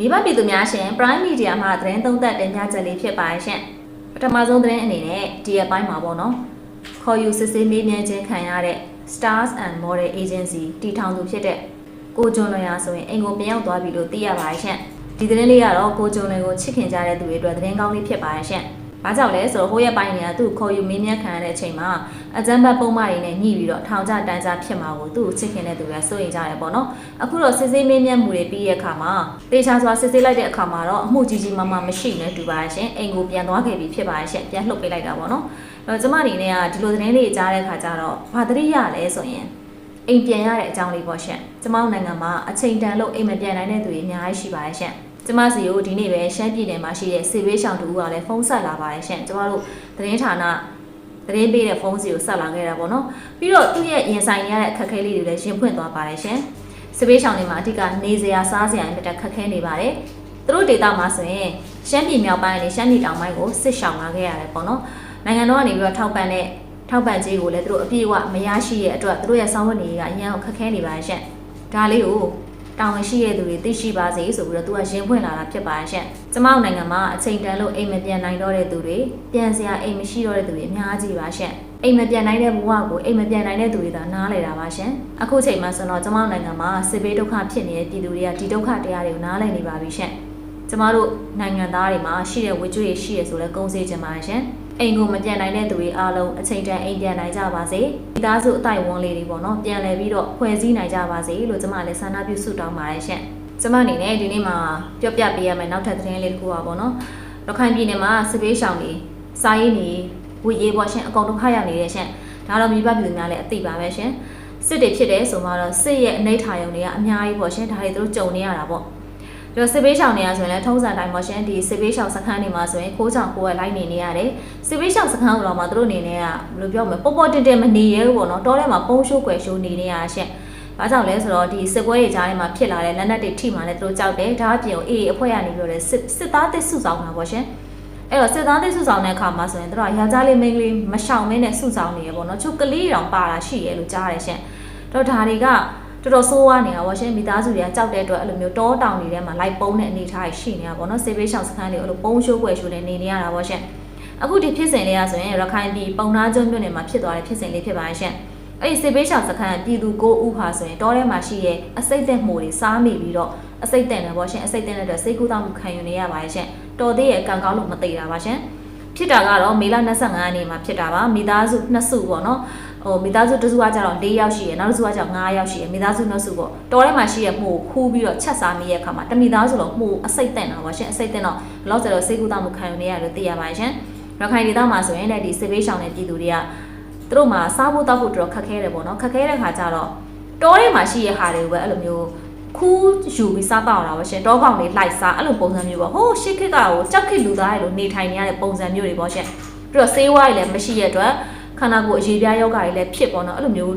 မိဘပြည်သူများရှင် Prime Media မှသတင်းသုံးသပ်တင်ပြချက်လေးဖြစ်ပါရဲ့ရှင်ပထမဆုံးသတင်းအနေနဲ့ဒီရက်ပိုင်းမှာပေါ့နော်ခေါ်ယူစစ်ဆေးမေးမြန်းခြင်းခံရတဲ့ Stars and Model Agency တည်ထောင်သူဖြစ်တဲ့ကိုကျွန်းလွင်အားဆိုရင်အိမ်ကိုပြန်ရောက်သွားပြီလို့သိရပါရဲ့ရှင်ဒီသတင်းလေးကတော့ကိုကျွန်းလွင်ကိုချစ်ခင်ကြတဲ့သူတွေအတွက်သတင်းကောင်းလေးဖြစ်ပါရဲ့ရှင် ဘာကြောင့်လဲဆိုတော့ဟိုရက်ပိုင်းတွေကသူ့ခေါ်ယူမင်းမြတ်ခံရတဲ့အချိန်မှာအကြမ်းဖက်ပုံမှန်တွေနဲ့ညှိပြီးတော့ထောင်ချတန်းချဖြစ်မှာကိုသူ့ကိုချစ်ခင်တဲ့သူတွေကစိုးရိမ်ကြတယ်ပေါ့နော်အခုတော့စစ်ဆေးမင်းမြတ်မှုတွေပြီးရဲ့အခါမှာတေချာစွာစစ်ဆေးလိုက်တဲ့အခါမှာတော့အမှုကြီးကြီးမားမားမရှိနဲ့တူပါရဲ့ရှင်အိမ်ကိုပြန်သွားခဲ့ပြီဖြစ်ပါရဲ့ရှင်ပြန်လှုပ်ပေးလိုက်တာပေါ့နော်အဲ့တော့ကျမအနေနဲ့ကဒီလိုသတင်းလေးကြားတဲ့အခါကျတော့ဘာသတိရလဲဆိုရင်အိမ်ပြန်ရတဲ့အကြောင်းလေးပေါ့ရှင်ကျမတို့နိုင်ငံမှာအချိန်တန်လို့အိမ်မပြန်နိုင်တဲ့သူတွေအများကြီးရှိပါရဲ့ရှင် ကျမစီကိုဒီနေ့ပဲရှမ်းပြည်နယ်မှာရှိတဲ့စေဘေးရှောင်တူကလည်းဖုန်းဆက်လာပါတယ်ရှင်ကျမတို့သတင်းဌာနသတင်းပေးတဲ့ဖုန်းစီကိုဆက်လာခဲ့တာပေါ့နော်ပြီးတော့သူ့ရဲ့ရင်ဆိုင်ရတဲ့အခက်အခဲလေးတွေလည်းရှင်းဖွင့်သွားပါတယ်ရှင်စေဘေးရှောင်တွေမှာအဓိကနေစရာစားစရာတွေတက်ခက်ခဲနေပါတယ်သူတို့ဒေတာမှာဆိုရင်ရှမ်းပြည်မြောက်ပိုင်းနဲ့ရှမ်းပြည်တောင်ပိုင်းကိုစစ်ရှောင်လာခဲ့ရတယ်ပေါ့နော်နိုင်ငံတော်ကနေပြီးတော့ထောက်ပံ့တဲ့ထောက်ပံ့ကြေးကိုလည်းသူတို့အပြည့်အဝမရရှိတဲ့အတွက်သူတို့ရဲ့စောင်းဝတ်နေရေးကအရင်ကခက်ခဲနေပါတယ်ရှင်ဒါလေးကို တာဝန်ရှိတဲ့သူတွေသိရှိပါစေဆိုပြီးတော့သူကရင်ဖွင့်လာတာဖြစ်ပါရဲ့ရှင့်။ကျမတို့နိုင်ငံမှာအချိန်တန်လို့အိမ်မပြန်နိုင်တော့တဲ့သူတွေပြန်စရာအိမ်မရှိတော့တဲ့သူတွေအများကြီးပါရှင့်။အိမ်မပြန်နိုင်တဲ့ဘဝကိုအိမ်မပြန်နိုင်တဲ့သူတွေသာနားလည်တာပါရှင်။အခုချိန်မှာဆိုတော့ကျမတို့နိုင်ငံမှာစစ်ဘေးဒုက္ခဖြစ်နေတဲ့ပြည်သူတွေကဒီဒုက္ခတရားတွေကိုနားလည်နေပါပြီရှင့်။ ကျမတို့နိုင်ငံသားတွေမှာရှိတဲ့ဝေကျွေးရှိရဆိုလဲကုန်းစေခြင်းပါရှင်။အိမ်ကိုမပြန်နိုင်တဲ့သူတွေအားလုံးအချိန်တန်အိမ်ပြန်နိုင်ကြပါစေ။မိသားစုအတိုင်းဝန်းလေးတွေပေါ့နော်ပြန်လည်ပြီးတော့ဖွဲ့စည်းနိုင်ကြပါစေလို့ကျမလည်းဆန္ဒပြုဆုတောင်းပါတယ်ရှင်။ကျမအနေနဲ့ဒီနေ့မှာပြောပြပေးရမယ့်နောက်ထပ်သတင်းလေးတစ်ခုပါပေါ့နော်။ရခိုင်ပြည်နယ်မှာစစ်ပေးရှောင်တွေစာရေးနေဝေရေးပေါ့ရှင်အကုန်လုံးခါရနေတဲ့ရှင်။ဒါတော့မိဘပြည်သူများလည်းအသိပါပဲရှင်။စစ်တွေဖြစ်တယ်ဆိုမှတော့စစ်ရဲ့အနိဋ္ဌာယုံတွေကအများကြီးပေါ့ရှင်။ဒါတွေသူတို့ကြုံနေရတာပေါ့။ ပြီးတော့စစ်ပေးရှောင်နေရဆိုရင်လည်းထုံးစံတိုင်းပေါ့ရှင်ဒီစစ်ပေးရှောင်စခန်းတွေမှာဆိုရင်ခိုးချောင်ကိုယ်ကလိုက်နေနေရတယ်စစ်ပေးရှောင်စခန်းကတော့မှသူတို့အနေနဲ့ကဘယ်လိုပြောမလဲပေါ့ပေါ့တင်တင်မနေရဲဘူးပေါ့နော်တောထဲမှာပုံးရှိုးကွယ်ရှိုးနေနေရရှင်ဘာကြောင့်လဲဆိုတော့ဒီစစ်ပွဲတွေကြားထဲမှာဖြစ်လာတဲ့လက်နက်တွေထိမှလည်းသူတို့ကြောက်တယ်ဒါအပြင်ကိုအေးအဖွဲ့ကနေပြောတယ်စစ်စစ်သားတစ်စုဆောင်တာပေါ့ရှင်အဲ့တော့စစ်သားတစ်စုဆောင်တဲ့အခါမှာဆိုရင်တို့ကယောက်ျားလေးမိန်းကလေးမရှောင်မင်းနဲ့စုဆောင်နေရပေါ့နော်ချုပ်ကလေးတောင်ပါတာရှိရဲလို့ကြားတယ်ရှင်တော့ဒါတွေက တော်တော်ဆိုးဝါးနေတာပေါ့ရှင်မိသားစုတွေကကြောက်တဲ့အတွက်အဲ့လိုမျိုးတောတောင်တွေထဲမှာလိုက်ပုံးတဲ့အနေအထားရှိနေတာပေါ့နော်စေဘေးရှောင်စခန်းတွေအဲ့လိုပုံးရှိုးကွယ်ရှိုးနေနေနေရတာပေါ့ရှင်အခုဒီဖြစ်စဉ်လေးကဆိုရင်ရခိုင်ပြည်ပုံနာကျွန်းမြို့နယ်မှာဖြစ်သွားတဲ့ဖြစ်စဉ်လေးဖြစ်ပါရဲ့ရှင်အဲ့ဒီစေဘေးရှောင်စခန်းပြည်သူကိုဦးဟာဆိုရင်တောထဲမှာရှိရဲ့အစိတ်သက်မှုတွေစားမိပြီးတော့အစိတ်သက်နေပေါ့ရှင်အစိတ်သက်တဲ့အတွက်စိတ်ကူးတောင်းမှုခံယူနေရပါရဲ့ရှင်တော်သေးရဲ့ကံကောင်းလို့မသိတာပါရှင်ဖြစ်တာကတော့မေလ25ရက်နေ့မှာဖြစ်တာပါမိသားစုနှစ်စုပေါ့နော် ဟိုမိသားစုတစ်စုကကျတော့၄ယောက်ရှိရယ်နောက်တစ်စုကကျတော့၅ယောက်ရှိရယ်မိသားစုနှစ်စုပေါ့တော်ထဲမှာရှိရမှုကိုခူးပြီးတော့ချက်စားမိရဲ့အခါမှာတမိသားစုလုံးမှုအစိတ်တက်တာပေါ့ရှင်အစိတ်တက်တော့လောက်ကျတော့စိတ်ကူးတောင်းမှုခံယူနေရလို့သိရပါရှင်ရခိုင်ဒေသမှာဆိုရင်လည်းဒီစစ်ဘေးရှောင်တဲ့ပြည်သူတွေကသူတို့မှာစားဖို့တောက်ဖို့တော်တော်ခက်ခဲတယ်ပေါ့နော်ခက်ခဲတဲ့ခါကျတော့တောထဲမှာရှိရဟာတွေကိုပဲအဲ့လိုမျိုးခူးယူပြီးစားတော့တာပါရှင်တောကောင်တွေလိုက်စားအဲ့လိုပုံစံမျိုးပေါ့ဟိုးရှစ်ခစ်ကကိုကြောက်ခစ်လူသားတွေလိုနေထိုင်နေရတဲ့ပုံစံမျိုးတွေပေါ့ရှင်ပြီးတော့ဆေးဝါးတွေလည်းမရှိရတဲ့အတွက် ခန္ဓာကိုယ်အရေးပြားယောဂတွေလည်းဖြစ်ပေါ့နော်အဲ့လိုမျိုး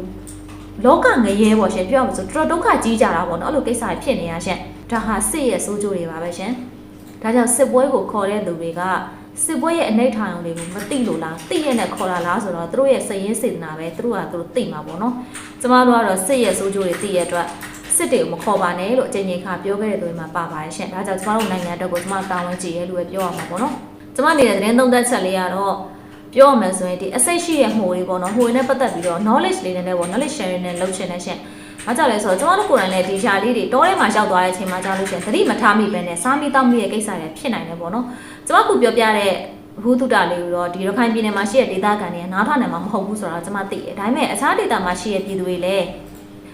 လောကငရဲပေါ့ရှင်ပြောရမလို့ဆိုတော်တော်ဒုက္ခကြီးကြတာပေါ့နော်အဲ့လိုကိစ္စတွေဖြစ်နေရရှင်ဒါဟာစစ်ရဲ့စိုးကြိုးတွေပါပဲရှင်ဒါကြောင့်စစ်ပွဲကိုခေါ်တဲ့သူတွေကစစ်ပွဲရဲ့အနိဋ္ဌာယုံတွေကိုမသိလို့လားသိရနဲ့ခေါ်လာလားဆိုတော့သူတို့ရဲ့စည်ရင်းစေတနာပဲသူတို့ကသူတို့သိမှာပေါ့နော်ကျမတို့ကတော့စစ်ရဲ့စိုးကြိုးတွေသိရတဲ့အတွက်စစ်တွေကိုမခေါ်ပါနဲ့လို့အကြိမ်ကြိမ်ခါပြောခဲ့တဲ့သူတွေမှာပါပါတယ်ရှင်ဒါကြောင့်ကျမတို့နိုင်ငံအတွက်ကိုကျမတာဝန်ကြည့်ရဲလို့ပဲပြောရမှာပေါ့နော်ကျမနေတဲ့သတင်းသုံးသပ်ချက်လေးကတော့ ပြောရမယ်ဆိုရင်ဒီအစိတ်ရှိရဲ့ဟိုတွေပေါ့နော်ဟိုတွေနဲ့ပတ်သက်ပြီးတော့ knowledge လေးနဲ့ပေါ့ knowledge sharing နဲ့လုပ်ချင်တဲ့ရှင်။ဘာကြောင့်လဲဆိုတော့ကျွန်တော်တို့ကိုယ်တိုင်လည်းဒီရှာလေးတွေတောထဲမှာရောက်သွားတဲ့အချိန်မှာကြောက်လို့ရှင်သတိမထားမိပဲနဲ့စားမိတောက်မိရဲ့ကိစ္စတွေဖြစ်နိုင်တယ်ပေါ့နော်။ကျွန်မကပြောပြတဲ့ဘုဒ္ဓတာလေးကိုတော့ဒီရခိုင်ပြည်နယ်မှာရှိတဲ့ဒေသခံတွေကနားထောင်နိုင်မှာမဟုတ်ဘူးဆိုတော့ကျွန်မသိတယ်။ဒါပေမဲ့အခြားဒေသမှာရှိတဲ့ပြည်သူတွေလည်း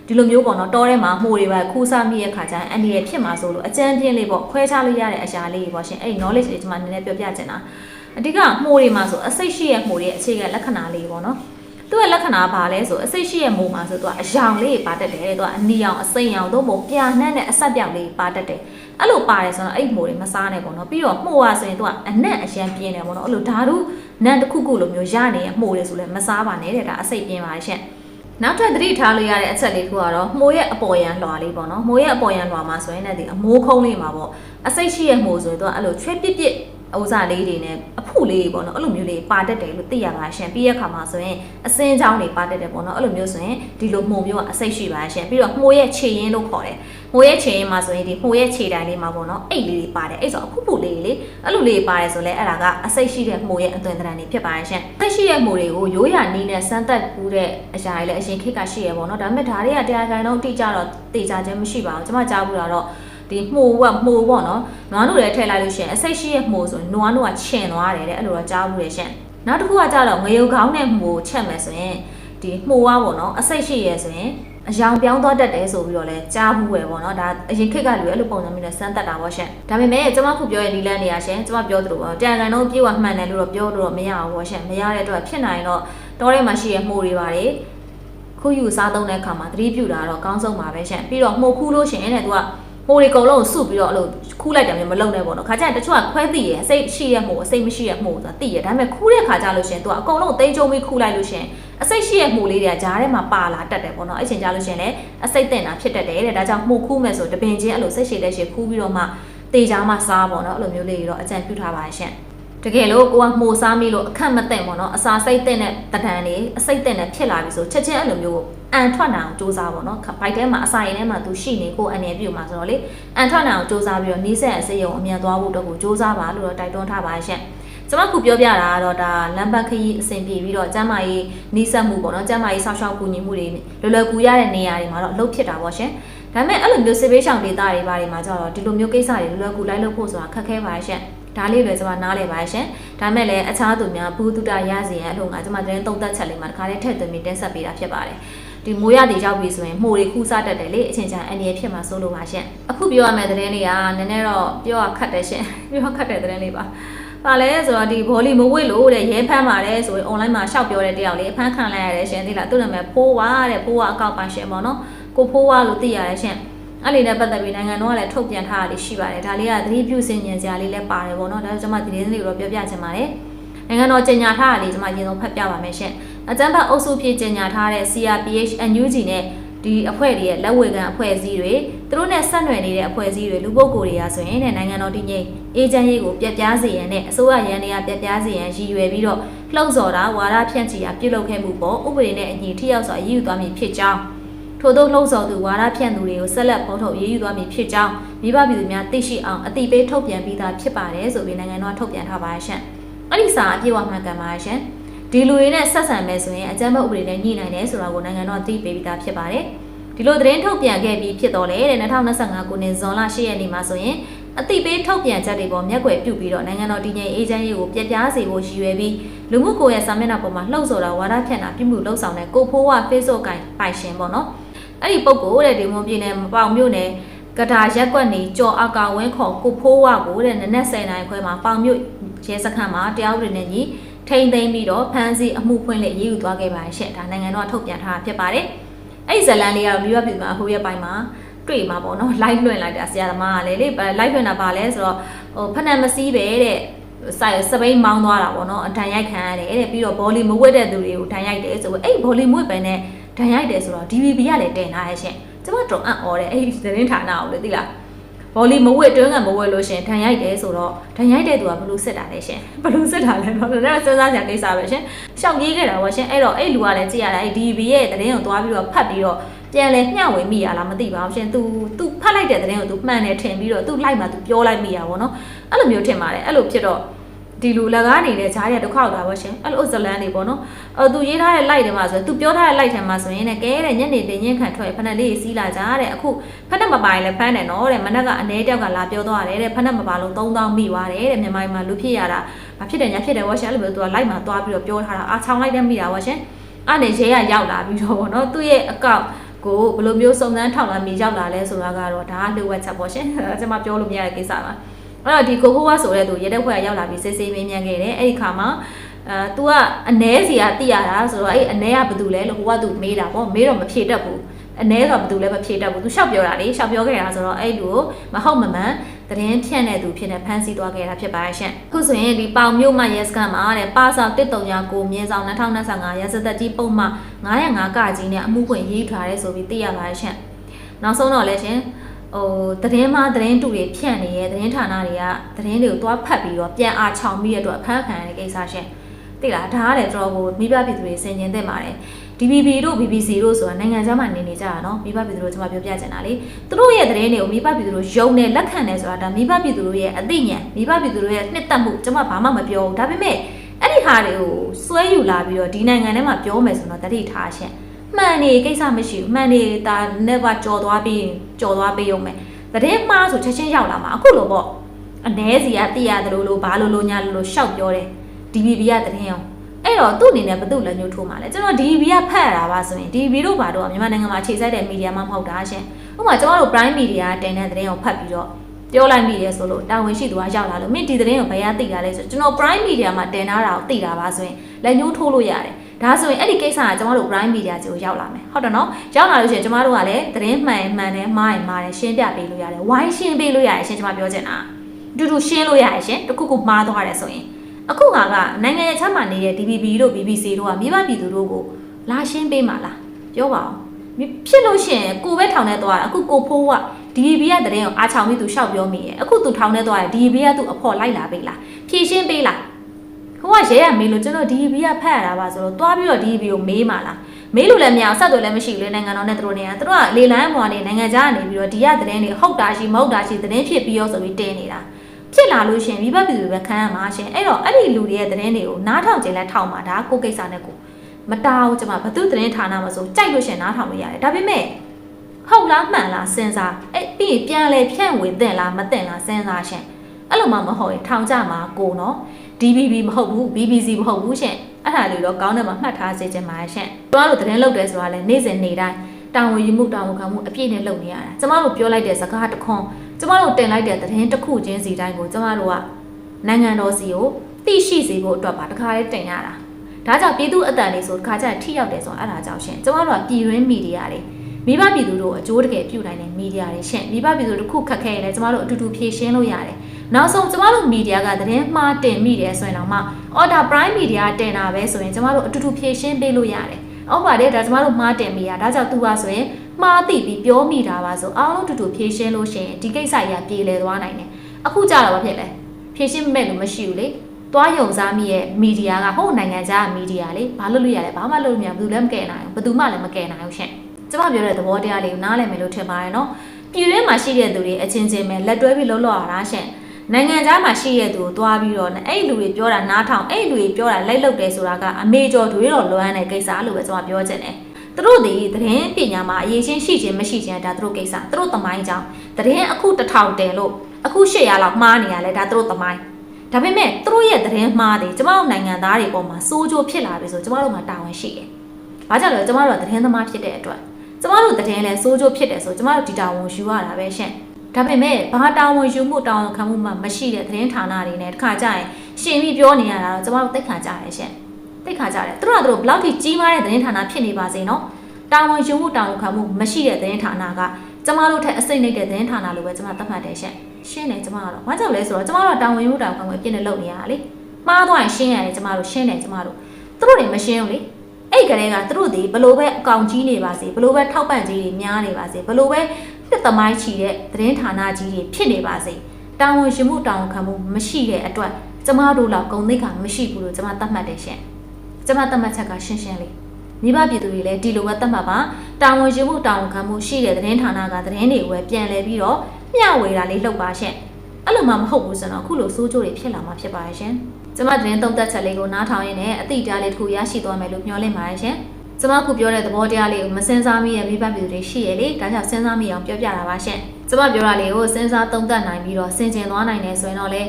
ဒီလိုမျိုးပေါ့နော်တောထဲမှာမှုတွေပဲခူးစားမိရဲ့ခါကျရင်အန်ဒီရဖြစ်မှာဆိုလို့အကြမ်းပြင်းလေးပေါ့ခွဲခြားလို့ရတဲ့အရာလေးပေါ့ရှင်အဲ့ knowledge လေးကျွန်မနည်းနည်းပြောပြချင်တာ အဓိကမှုတွေမှာဆိုအစိတ်ရှိရဲ့မှုတွေအခြေခံလက္ခဏာလေးပေါ့နော်သူ့ရဲ့လက္ခဏာဘာလဲဆိုအစိတ်ရှိရဲ့မှုမှာဆိုသူကအယောင်လေးပါတတ်တယ်သူကအနီရောင်အစိမ်းရောင်သို့မဟုတ်ပြာနှံ့တဲ့အဆက်ပြောင်လေးပါတတ်တယ်အဲ့လိုပါတယ်ဆိုတော့အဲ့မှုတွေမစားနဲ့ပေါ့နော်ပြီးတော့မှုကဆိုရင်သူကအနက်အရန်ပြင်းတယ်ပေါ့နော်အဲ့လိုဓာတုနံတစ်ခုခုလိုမျိုးရနေတဲ့မှုတွေဆိုလဲမစားပါနဲ့တဲ့ဒါအစိတ်ပြင်းပါရှင့်နောက်ထပ်သတိထားလို့ရတဲ့အချက်လေးခုကတော့မိုးရဲ့အပေါ်ရန်လွှာလေးပေါ့နော်မိုးရဲ့အပေါ်ရန်လွှာမှာဆိုရင်လည်းဒီအမိုးခုံးလေးမှာပေါ့အစိတ်ရှိရဲ့မိုးဆိုရင်သူကအဲ့လိုချွဲပစ်ပစ်ဥစားလေးတွေနဲ့အဖုလေးပေါ့နော်အဲ့လိုမျိုးလေးပါတတ်တယ်လို့သိရပါရှင်ပြီးရခါမှာဆိုရင်အစင်းချောင်းတွေပါတတ်တယ်ပေါ့နော်အဲ့လိုမျိုးဆိုရင်ဒီလိုမှုံမျိုးကအစိတ်ရှိပါရှင်ပြီးတော့မှုရဲ့ခြေရင်းလို့ခေါ်တယ်မှုရဲ့ခြေရင်းမှာဆိုရင်ဒီမှုရဲ့ခြေတိုင်းလေးမှာပေါ့နော်အိတ်လေးတွေပါတယ်အဲ့ဆိုအဖုဖုလေးလေးအဲ့လိုလေးပါတယ်ဆိုလဲအဲ့ဒါကအစိတ်ရှိတဲ့မှုရဲ့အသွင်သဏ္ဍာန်တွေဖြစ်ပါရှင်အစိတ်ရှိတဲ့မှုတွေကိုရိုးရာနီးနဲ့စမ်းသပ်ပူးတဲ့အရာတွေလည်းအရင်ခေတ်ကရှိရပေါ့နော်ဒါပေမဲ့ဒါတွေကတရားခံတော့တိကျတော့တေချာခြင်းမရှိပါဘူးကျွန်မကြားဘူးတော့ ဒီမှုကမှုပေါ့နော်နွားနို့လည်းထည့်လိုက်လို့ရှိရင်အစိတ်ရှိရဲ့မှုဆိုနွားနို့ကချင်သွားတယ်တဲ့အဲ့လိုတော့ကြားဘူးလေရှင်နောက်တစ်ခုကကြတော့ငရုတ်ခေါင်းနဲ့မှုချက်မယ်ဆိုရင်ဒီမှုကပေါ့နော်အစိတ်ရှိရဲဆိုရင်အယောင်ပြောင်းသွားတတ်တယ်ဆိုပြီးတော့လဲကြားဘူးပဲပေါ့နော်ဒါအရင်ခေတ်ကလူအဲ့လိုပုံစံမျိုးနဲ့စမ်းသက်တာပေါ့ရှင်ဒါပေမဲ့ကျွန်မခုပြောရဲ့ဒီလန်းနေရရှင်ကျွန်မပြောသလိုပေါ့တန်ကန်တော့ပြေဝမှန်တယ်လို့တော့ပြောလို့တော့မရဘူးပေါ့ရှင်မရတဲ့အတွက်ဖြစ်နိုင်တော့တောထဲမှာရှိရဲ့မှုတွေပါတယ်ခုယူစားသုံးတဲ့အခါမှာသတိပြုတာတော့အကောင်းဆုံးပါပဲရှင်ပြီးတော့မှုခူးလို့ရှင်တဲ့သူက ဟိုတွေအကုန်လုံးစုပြီးတော့အဲ့လိုခူးလိုက်တယ်မျိုးမလုပ်နဲ့ပေါ့နော်ခါကျရင်တချို့ကခွဲသိရယ်အစိတ်ရှိရမှုအစိတ်မရှိရမှုဆိုတာသိရယ်ဒါပေမဲ့ခူးတဲ့ခါကျလို့ရှင်သူကအကုန်လုံးသိမ်းကျုံပြီးခူးလိုက်လို့ရှင်အစိတ်ရှိရမှုလေးတွေကဂျားထဲမှာပါလာတတ်တယ်ပေါ့နော်အဲ့ချိန်ကျလို့ရှင်လည်းအစိတ်တင်တာဖြစ်တတ်တယ်တဲ့ဒါကြောင့်မှုခူးမယ်ဆိုတပင်ချင်းအဲ့လိုစိတ်ရှိလက်ရှိခူးပြီးတော့မှတေချာမှစားပေါ့နော်အဲ့လိုမျိုးလေးတွေတော့အကြံပြုထားပါရှင် တကယ်လို့ကိုကမှုစားမိလို့အခက်မသိမ့်ပေါ့နော်အစာစိတ်တဲ့တဲ့တဏ္ဍန်လေးအစိတ်တဲ့နဲ့ဖြစ်လာပြီဆိုချက်ချင်းအဲ့လိုမျိုးအန်ထွက်နိုင်အောင်စူးစမ်းပေါ့နော်ဘိုက်ထဲမှာအစာရင်ထဲမှာသူရှိနေကိုအနေပြုမှာဆိုတော့လေအန်ထွက်နိုင်အောင်စူးစမ်းပြီးတော့နီးစက်အစိရုံအမြန်သွားဖို့တော့ကိုစူးစမ်းပါလို့တော့တိုက်တွန်းထားပါရှင့်ကျွန်မခုပြောပြတာကတော့ဒါလမ်းဘက်ခရီးအဆင်ပြေပြီးတော့ကျမ်းမာရေးနီးစပ်မှုပေါ့နော်ကျမ်းမာရေးဆောက်ရှောက်ကူညီမှုတွေလွယ်လွယ်ကူရတဲ့နေရာတွေမှာတော့အလုပ်ဖြစ်တာပေါ့ရှင်ဒါပေမဲ့အဲ့လိုမျိုးစစ်ဘေးရှောင်ဒေသတွေဘာတွေမှာကျတော့ဒီလိုမျိုးကိစ္စတွေလွယ်လွယ်ကူလိုက်လို့ဖို့ဆိုတာခက်ခဲပါရှင့် ဒါလေးပဲကျွန်မနားလည်ပါရှင်ဒါမဲ့လည်းအခြားသူများဘူးတုတရစီရန်အလို့ငါကျွန်မတင်းသုံးသက်ချက်လေးမှာတခါလေးထည့်သွင်းပြီးတင်ဆက်ပေးတာဖြစ်ပါတယ်ဒီမိုးရည်ရောက်ပြီဆိုရင်မှုတွေခူးစားတတ်တယ်လေအချင်းချင်းအန်ရဖြစ်မှာစိုးလို့ပါရှင်အခုပြောရမယ့်သတင်းလေးကနည်းနည်းတော့ပြောရခက်တယ်ရှင်ပြောခက်တဲ့သတင်းလေးပါပါလဲဆိုတော့ဒီဘောလီမဝစ်လို့တဲ့ရဲဖမ်းပါတယ်ဆိုရင် online မှာရှောက်ပြောတဲ့တယောက်လေးအဖမ်းခံလိုက်ရတယ်ရှင်သိလားသူ့နာမည်ဖိုးဝါတဲ့ဖိုးဝါအကောက်ပါရှင်ပေါ့နော်ကိုဖိုးဝါလို့သိရတယ်ရှင် အဲ့ဒီနဲ့ပတ်သက်ပြီးနိုင်ငံတော်ကလည်းထုတ်ပြန်ထားတာလေးရှိပါတယ်ဒါလေးကသတိပြုစင်ញံစရာလေးလည်းပါတယ်ပေါ့နော်ဒါကြောင့်ကျွန်မဒီနေ့လေးကိုတော့ပြောပြချင်ပါတယ်နိုင်ငံတော်ကြေညာထားတာလေးကျွန်မရင်ဆုံးဖတ်ပြပါမယ်ရှင်အကြမ်းဖက်အုပ်စုဖြစ်ကြေညာထားတဲ့ CRPH NUG နဲ့ဒီအဖွဲ့တွေရဲ့လက်ဝဲကန်အဖွဲ့အစည်းတွေသူတို့နဲ့ဆက်နွယ်နေတဲ့အဖွဲ့အစည်းတွေလူပုဂ္ဂိုလ်တွေကဆိုရင်နိုင်ငံတော်တည်ငြိမ်အေဂျင့်ရေးကိုပြက်ပြားစေရန်နဲ့အစိုးရရန်တွေကပြက်ပြားစေရန်ရည်ရွယ်ပြီးတော့လှုပ်ဆော်တာဝါဒဖြန့်ချီတာပြုလုပ်ခဲ့မှုပေါ်ဥပဒေနဲ့အညီထိရောက်စွာရည်ယူသွားမည်ဖြစ်ကြောင်း ထို့သောလှုပ်ဆော်သူဝါဒဖြန့်သူတွေကိုဆက်လက်ပေါ်ထုတ်ရေးယူသွားမည်ဖြစ်ကြောင်းမိဘပြည်သူများသိရှိအောင်အတိပေးထုတ်ပြန်ပြီးသားဖြစ်ပါတယ်ဆိုပြီးနိုင်ငံတော်ထုတ်ပြန်ထားပါရှင့်။အဲ့ဒီစာအပြည့်အဝမှန်ကန်ပါရှင့်။ဒီလူတွေနဲ့ဆက်ဆံမယ်ဆိုရင်အကြမ်းဖက်ဥပဒေနဲ့ညှိနိုင်တယ်ဆိုတာကိုနိုင်ငံတော်သိပေးပြီးသားဖြစ်ပါတယ်။ဒီလိုသတင်းထုတ်ပြန်ခဲ့ပြီးဖြစ်တော့လေတဲ့2025ခုနှစ်ဇွန်လ10ရက်နေ့မှာဆိုရင်အတိပေးထုတ်ပြန်ချက်တွေပေါ်မျက်ကွယ်ပြုပြီးတော့နိုင်ငံတော်တည်ငြိမ်အေဂျင့်ရေးကိုပြပြားစေဖို့ရည်ရွယ်ပြီးလူမှုကိုယ်ရဲ့စာမျက်နှာပေါ်မှာလှုပ်ဆော်တာဝါဒဖြန့်တာပြုမှုလှုပ်ဆောင်တဲ့ကိုဖိုးဝ Facebook ကိုင်ပိုင်ရှင်ပေါ့နော်။ အဲ့ဒီပုံကိုတဲ့ဒီမွန်ပြည်နယ်မပေါင်မြို့နယ်ကတာရက်ကွက်နေကြော်အကာဝင်းခေါ်ကိုဖိုးဝကိုတဲ့နနက်10နာရီခွဲမှာပေါင်မြို့ရဲစခန်းမှာတရားဥပဒေနဲ့ညီထိမ့်သိမ်းပြီးတော့ဖမ်းဆီးအမှုဖွင့်လက်ရေးယူသွားခဲ့ပါရှင့်ဒါနိုင်ငံတော်ထုတ်ပြန်ထားတာဖြစ်ပါတယ်အဲ့ဒီဇလန်လေးကတော့မိဘပြည်မှာဟိုရက်ပိုင်းမှာတွေ့မှာပေါ့နော် live လွှင့်လိုက်တာဆရာသမားကလည်းလေ live လွှင့်တာပါလဲဆိုတော့ဟိုဖက်နက်မစည်းပဲတဲ့ဆိုင်စပိန်မောင်းသွားတာပေါ့နော်အတန်ရိုက်ခံရတယ်တဲ့ပြီးတော့ဘောလီမဝတ်တဲ့သူတွေကိုတန်ရိုက်တယ်ဆိုတော့အဲ့ဘောလီမဝတ်ပဲနဲ့ တန်ရိုက်တယ်ဆိုတော့ DVB ကလည်းတင်ထားရဲ့ရှင်ကျမတော့အံ့ဩတယ်အဲ့ဒီသတင်းဌာနကိုလေသိလားဘောလီမဝစ်တွင်းကမဝစ်လို့ရှင်ဒဏ်ရိုက်တယ်ဆိုတော့ဒဏ်ရိုက်တဲ့သူကဘလို့စစ်တာလဲရှင်ဘလို့စစ်တာလဲတော့ဒါကစဉ်းစားကြကိစ္စပဲရှင်ရှောက်ကြီးခဲ့တာပေါ့ရှင်အဲ့တော့အဲ့လူကလည်းကြည့်ရတာအဲ့ DB ရဲ့သတင်းကိုသွားပြီးတော့ဖတ်ပြီးတော့ပြန်လဲမျှဝေမိရလားမသိပါဘူးရှင် तू तू ဖတ်လိုက်တဲ့သတင်းကို तू မှန်တယ်ထင်ပြီးတော့ तू လိုက်မှ तू ပြောလိုက်မိရပါဘောနော်အဲ့လိုမျိုးထင်ပါတယ်အဲ့လိုဖြစ်တော့ ဒီလူလက်ကားနေတဲ့ဂျားတဲ့ဒုက္ခရောက်တာပေါ့ရှင်အဲ့လိုဇလန်းနေပေါ့နော်အော်သူရေးထားတဲ့ light ထဲမှာဆိုရင်သူပြောထားတဲ့ light ထဲမှာဆိုရင်လည်းကဲတဲ့ညနေတင်ညင်ခံထွက်ဖက်နဲ့လေးစီးလာကြတဲ့အခုဖက်နဲ့မပိုင်လည်းဖမ်းတယ်နော်တဲ့မနက်ကအနဲတယောက်ကလာပြောသွားတယ်တဲ့ဖက်နဲ့မပါလုံး3000မိသွားတယ်တဲ့မြန်မာပြည်မှာလူဖြစ်ရတာဘာဖြစ်တယ်ညာဖြစ်တယ်ဝါရှင်အဲ့လိုမျိုးသူက light မှာသွားပြီးတော့ပြောထားတာအာချောင်းလိုက်တဲ့မိတာဝါရှင်အဲ့နေရဲကရောက်လာပြီးတော့ပေါ့နော်သူ့ရဲ့အကောင့်ကိုဘယ်လိုမျိုးစုံစမ်းထောက်လာမိရောက်လာလဲဆိုတာကတော့ဒါကလှုပ်ဝက်ချက်ပေါ့ရှင်ကျွန်မပြောလို့မရတဲ့ကိစ္စပါ အဲ့တော့ဒီကိုကိုဝါဆိုတဲ့သူရဲတပ်ဖွဲ့ကရောက်လာပြီးစစ်ဆေးမေးမြန်းခဲ့တယ်အဲ့ဒီခါမှာအဲ तू ကအနှဲစီကတိရတာဆိုတော့အဲ့အနှဲကဘာတူလဲလို့ဟိုက तू မေးတာပေါ့မေးတော့မဖြေတတ်ဘူးအနှဲဆိုတော့ဘာတူလဲမဖြေတတ်ဘူး तू ရှောက်ပြောတာလေရှောက်ပြောခဲ့တာဆိုတော့အဲ့လူကိုမဟုတ်မမှန်သတင်းဖြန့်တဲ့သူဖြစ်နေဖမ်းဆီးသွားခဲ့တာဖြစ်ပါရဲ့ရှင့်အခုဆိုရင်ဒီပေါင်မြို့မရဲစခန်းမှာတဲ့ပါဆောင်1309မြင်းဆောင်2025ရဲစသက်ကြီးပုံမှ905ကကြီးနဲ့အမှုခွင့်ရေးထားရဲဆိုပြီးသိရပါရဲ့ရှင့်နောက်ဆုံးတော့လဲရှင် ဟ ဟိုသတင်းမှားသတင်းတူတွေဖြန့်နေရဲ့သတင်းဌာနတွေကသတင်းတွေကိုသွားဖတ်ပြီးတော့ပြန်အားချောင်ပြီးရတော့အဖမ်းခံရတဲ့ကိစ္စရှင်သိလားဒါကလည်းတော်တော်ကိုမိဘပြည်သူတွေဆင်ခြင်သင့်ပါတယ် DBB တို့ BBC တို့ဆိုတာနိုင်ငံခြားမှာနေနေကြတာเนาะမိဘပြည်သူတို့ကျွန်မပြောပြချင်တာလေသူတို့ရဲ့သတင်းတွေကိုမိဘပြည်သူတို့ယုံနေလက်ခံနေဆိုတာဒါမိဘပြည်သူတို့ရဲ့အသိဉာဏ်မိဘပြည်သူတို့ရဲ့နှစ်သက်မှုကျွန်မဘာမှမပြောဘူးဒါပေမဲ့အဲ့ဒီဟာတွေကိုစွဲယူလာပြီးတော့ဒီနိုင်ငံထဲမှာပြောမယ်ဆိုတော့တတိထားရှင် မှန်နေကိစ္စမရှိဘူးမှန်နေဒါ never ကြော်သွားပြီးကြော်သွားပေးအောင်မယ်သတင်းမှားဆိုချက်ချင်းရောက်လာမှာအခုလိုပေါ့အ ਨੇ စီကသိရတယ်လို့လို့ဘာလို့လို့ညာလို့လို့ရှောက်ပြောတယ် DBB ကသတင်းအောင်အဲ့တော့သူ့အနေနဲ့ဘယ်သူ့လက်ညှိုးထိုးမှာလဲကျွန်တော် DB ကဖတ်ရတာပါဆိုရင် DB တို့ဘာတို့ကမြန်မာနိုင်ငံမှာခြေစိုက်တဲ့မီဒီယာမှမဟုတ်တာရှင်ဥပမာကျွန်တော်တို့ Prime Media တင်တဲ့သတင်းကိုဖတ်ပြီးတော့ပြောလိုက်မိရဲဆိုလို့တာဝန်ရှိသူကရောက်လာလို့မင်းဒီသတင်းကိုဘယ်ရသိတာလဲဆိုကျွန်တော် Prime Media မှာတင်ထားတာကိုသိတာပါဆိုရင်လက်ညှိုးထိုးလို့ရတယ် ဒါဆိုရင်အဲ့ဒီကိစ္စကကျွန်တော်တို့ Prime Media ကြီးကိုရောက်လာမယ်ဟုတ်တယ်နော်ရောက်လာလို့ရှိရင်ကျွန်တော်တို့ကလည်းသတင်းမှန်မှန်နဲ့မှားရင်မှားတယ်ရှင်းပြပေးလို့ရတယ်ဝိုင်းရှင်းပေးလို့ရတယ်ရှင်ကျွန်မပြောချင်တာအတူတူရှင်းလို့ရတယ်ရှင်တခုခုမှားသွားတယ်ဆိုရင်အခုကကနိုင်ငံရဲ့ချမ်းမာနေတဲ့ DBB တို့ BBC တို့ကမိဘပြည်သူတို့ကိုလာရှင်းပေးမှာလားပြောပါဦးမဖြစ်လို့ရှိရင်ကိုပဲထောင်ထဲသွားအခုကိုဖိုးက DBB ကတရင်ကိုအားချောင်ပြီးသူရှောက်ပြောမိရဲ့အခုသူထောင်ထဲသွားတယ် DBB ကသူအဖော်လိုက်လာပေးလားဖြည့်ရှင်းပေးလား ဟိုကရဲရမေးလို့ကျွန်တော် DBB ကဖတ်ရတာပါဆိုတော့သွားပြီးတော့ DBB ကိုမေးမှာလားမေးလို့လည်းမရအောင်ဆက်သွယ်လည်းမရှိဘူးလေနိုင်ငံတော်နဲ့သူတို့နေရသူတို့ကလေလန်းဘွားနေနိုင်ငံခြားကနေပြီးတော့ဒီရသတင်းတွေဟုတ်တာရှိမဟုတ်တာရှိသတင်းဖြစ်ပြီးရောဆိုပြီးတင်းနေတာဖြစ်လာလို့ရှရင်မိဘပြည်သူတွေပဲခံရမှာရှင်အဲ့တော့အဲ့ဒီလူတွေရဲ့သတင်းတွေကိုနားထောင်ခြင်းလဲထောင်မှာဒါကိုကိစ္စနဲ့ကိုမတားဘူးကျွန်မဘသူသတင်းဌာနမှာဆိုကြိုက်လို့ရှရင်နားထောင်လို့ရတယ်ဒါပေမဲ့ဟုတ်လားမှန်လားစဉ်းစားအဲ့ပြီးရင်ပြန်လဲဖြန့်ဝေတဲ့လားမတဲ့လားစဉ်းစားရှင်အဲ့လိုမှမဟုတ်ရင်ထောင်ကြမှာကိုနော် DBB မဟုတ်ဘူး BBC မဟုတ်ဘူးရှင်အဲ့ဒါလေးတော့ကောင်းတယ်မှာမှတ်ထားစေချင်ပါရှင်တွားလို့သတင်းလုပ်တယ်ဆိုတာလဲနေ့စဉ်နေ့တိုင်းတာဝန်ယူမှုတာဝန်ခံမှုအပြည့်နဲ့လုပ်နေရတာကျမတို့ပြောလိုက်တဲ့စကားတစ်ခွန်းကျမတို့တင်လိုက်တဲ့သတင်းတစ်ခုချင်းစီတိုင်းကိုကျမတို့ကနိုင်ငံတော်စီကိုသိရှိစေဖို့အတွက်ပါတခါလေးတင်ရတာဒါကြောင့်ပြည်သူအတန်လေးဆိုတခါကျရင်ထိရောက်တယ်ဆိုတော့အဲ့ဒါကြောင့်ရှင်ကျမတို့ကပြည်တွင်းမီဒီယာတွေမိဘပြည်သူတို့အကျိုးတကယ်ပြုနိုင်တဲ့မီဒီယာတွေရှင်မိဘပြည်သူတို့တစ်ခုခက်ခဲရင်လည်းကျမတို့အတူတူဖြည့်ရှင်းလို့ရတယ် နောက်ဆုံးကျမတို့မီဒီယာကသတင်းမှားတင်မိတယ်ဆိုရင်တော့မှ order prime media တင်တာပဲဆိုရင်ကျမတို့အတူတူဖြည့်ရှင်းပေးလို့ရတယ်ဟုတ်ပါတယ်ဒါကျမတို့မှားတင်မိရဒါကြောင့်သူကဆိုရင်မှားသိပြီးပြောမိတာပါဆိုအားလုံးတူတူဖြည့်ရှင်းလို့ရှိရင်ဒီကိစ္စကြီးပြေလည်သွားနိုင်တယ်အခုကြတော့ဘာဖြစ်လဲဖြည့်ရှင်းမဲ့လို့မရှိဘူးလေသွားယုံစားမိရဲ့မီဒီယာကဟိုနိုင်ငံခြားမီဒီယာလေဘာလို့လို့ရလဲဘာမှလုပ်လို့မရဘူးဘယ်သူလည်းမကယ်နိုင်ဘူးဘယ်သူမှလည်းမကယ်နိုင်ဘူးရှင်ကျမပြောတဲ့သဘောတရားလေးကိုနားလည်မယ်လို့ထင်ပါတယ်နော်ပြည်တွင်းမှာရှိတဲ့သူတွေအချင်းချင်းပဲလက်တွဲပြီးလှုပ်လှော်ရတာရှင် နိုင်ငံခြားမှာရှိတဲ့သူကိုသွားပြီးတော့အဲ့လူတွေပြောတာနားထောင်အဲ့လူတွေပြောတာလိုက်လုပ်တယ်ဆိုတာကအမေကျော်တွေတော့လွမ်းတဲ့ကိစ္စလို့ပဲကျွန်မပြောချင်တယ်သူတို့ဒီသတင်းပညာမှာအရေးချင်းရှိခြင်းမရှိခြင်းဒါသူတို့ကိစ္စသူတို့သမိုင်းကြောင်းသတင်းအခုတစ်ထောင်တင်လို့အခု800လောက်မှားနေရလဲဒါသူတို့သမိုင်းဒါပေမဲ့သူတို့ရဲ့သတင်းမှားတယ်ကျမတို့နိုင်ငံသားတွေပေါ်မှာစိုးကြိုးဖြစ်လာပြီဆိုကျမတို့မှာတာဝန်ရှိတယ်။ဘာကြောင့်လဲကျမတို့ကသတင်းသမားဖြစ်တဲ့အတွက်ကျမတို့သတင်းလဲစိုးကြိုးဖြစ်တယ်ဆိုကျမတို့ဒီတာဝန်ယူရတာပဲရှင့်။ ဒါပေမဲ့ဘာတာဝန်ယူမှုတာဝန်ခံမှုမှမရှိတဲ့သတင်းဌာနတွေနဲ့တခါကြရင်ရှင်ပြီးပြောနေရတာတော့ကျမတို့သိခါကြတယ်ရှင့်။သိခါကြတယ်သူတို့ကသူတို့ဘလောက်ထိကြီးမားတဲ့သတင်းဌာနဖြစ်နေပါစေနော်။တာဝန်ယူမှုတာဝန်ခံမှုမရှိတဲ့သတင်းဌာနကကျမတို့ထက်အစိမ့်နေတဲ့သတင်းဌာနလိုပဲကျမသတ်မှတ်တယ်ရှင့်။ရှင်းတယ်ကျမကတော့ဘာကြောင့်လဲဆိုတော့ကျမတို့တာဝန်ယူမှုတာဝန်ခံမှုအပြည့်နဲ့လုပ်နေရတာလေ။မှားသွားရင်ရှင်းရတယ်ကျမတို့ရှင်းတယ်ကျမတို့သူတို့တွေမရှင်းဘူးလေ။အဲ့ကလေးကသူတို့ဒီဘလို့ပဲအကောင်ကြီးနေပါစေဘလို့ပဲထောက်ပံ့ကြီးတွေများနေပါစေဘလို့ပဲ နှစ်သမိုင်းချီတဲ့သတင်းဌာနကြီးတွေဖြစ်နေပါစေတာဝန်ရှိမှုတာဝန်ခံမှုမရှိတဲ့အတွက်ကျမတို့လောက်ဂုံသိက္ခာမရှိဘူးလို့ကျမသတ်မှတ်တယ်ရှင်ကျမသတ်မှတ်ချက်ကရှင်းရှင်းလေးမိဘပြည်သူတွေလည်းဒီလိုပဲသတ်မှတ်ပါတာဝန်ရှိမှုတာဝန်ခံမှုရှိတဲ့သတင်းဌာနကသတင်းတွေကိုပဲပြန်လဲပြီးတော့မျှဝေတာလေးလုပ်ပါရှင်အဲ့လိုမှမဟုတ်ဘူးဆိုတော့အခုလိုစိုးကြိုးတွေဖြစ်လာမှာဖြစ်ပါရဲ့ရှင်ကျမသတင်းသုံးသက်ချက်လေးကိုနားထောင်ရင်းနဲ့အတိအကျလေးတစ်ခုရရှိသွားမယ်လို့မျှော်လင့်ပါတယ်ရှင် ကျမခုပြောတဲ့သဘောတရားလေးကိုမစင်စားမိရဲ့မိဘပြည်သူတွေရှိရလေဒါကြောင့်စဉ်းစားမိအောင်ပြောပြတာပါရှင်ကျမပြောတာလေးကိုစဉ်းစားသုံးသပ်နိုင်ပြီးတော့ဆင်ခြင်သွားနိုင်တယ်ဆိုရင်တော့လေ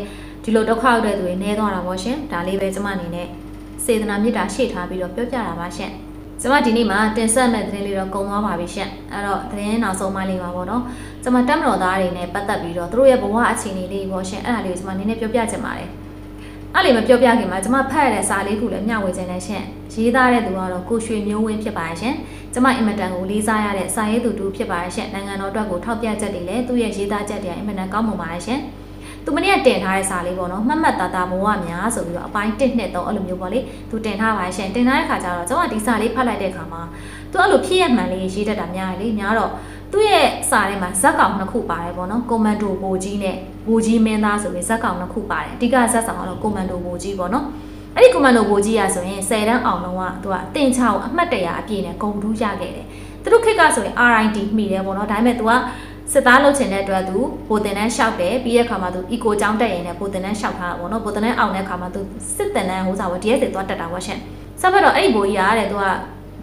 ဒီလိုဒုက္ခရောက်တဲ့သူတွေနည်းသွားတာပေါ့ရှင်ဒါလေးပဲကျမအနေနဲ့စေတနာမေတ္တာရှေ့ထားပြီးတော့ပြောပြတာပါရှင်ကျမဒီနေ့မှာတင်ဆက်မဲ့သတင်းလေးတော့ကုန်သွားပါပြီရှင်အဲ့တော့သတင်းနောက်ဆုံးပိုင်းလေးပါပေါ့နော်ကျမတက်မတော်သားတွေနဲ့ပတ်သက်ပြီးတော့သူတို့ရဲ့ဘဝအခြေအနေလေးပေါ့ရှင်အဲ့ဒါလေးကိုကျမနည်းနည်းပြောပြချင်ပါတယ် အဲ့လေမပြောပြခင်မှာကျမဖတ်ရတဲ့စာလေးခုလည်းမျှဝေခြင်းနဲ့ရှင်ရေးသားတဲ့သူကတော့ကိုရွှေမျိုးဝင်းဖြစ်ပါရှင်ကျမအင်မတန်ကိုလေးစားရတဲ့စာရေးသူတူဖြစ်ပါရှင်နိုင်ငံတော်အတွက်ကိုထောက်ပြချက်တွေလည်းသူ့ရဲ့ရေးသားချက်တွေအင်မတန်ကောင်းမွန်ပါရှင်သူမနေ့ကတင်ထားတဲ့စာလေးပေါ့နော်မှတ်မှတ်သားသားဘဝများဆိုပြီးတော့အပိုင်း1နှစ်3အဲ့လိုမျိုးပေါ့လေသူတင်ထားပါရှင်တင်ထားတဲ့ခါကျတော့ကျွန်တော်ဒီစာလေးဖတ်လိုက်တဲ့ခါမှာသူအဲ့လိုဖြစ်ရမှန်လေးရေးတတ်တာများတယ်လေများတော့ သူ့ရဲ့စာထဲမှာဇက်ကောင်နှစ်ခုပါတယ်ပေါ့နော်ကွန်မန်ဒိုဘိုကြီးနဲ့ဘိုကြီးမင်းသားဆိုပြီးဇက်ကောင်နှစ်ခုပါတယ်အဓိကဇက်ဆောင်ကတော့ကွန်မန်ဒိုဘိုကြီးပေါ့နော်အဲ့ဒီကွန်မန်ဒိုဘိုကြီးရဆိုရင်10တန်းအောင်လုံးကသူကတင်ချောင်းအမှတ်တရအပြည့်နဲ့ဂုံတူးရခဲ့တယ်သူတို့ခေတ်ကဆိုရင် RIT မိတယ်ပေါ့နော်ဒါပေမဲ့ तू ကစစ်သားလုပ်ချင်တဲ့အတွက်သူဘိုတင်တန်းလျှောက်တယ်ပြီးတဲ့အခါမှာသူ eco ကျောင်းတက်ရင်လည်းဘိုတင်တန်းလျှောက်ထားတာပေါ့နော်ဘိုတင်တန်းအောင်တဲ့အခါမှာသူစစ်တင်တန်းဟိုစားဝ DS တွေသွားတက်တာပေါ့ရှင်ဆက်ဖက်တော့အဲ့ဒီဘိုကြီးရတဲ့သူက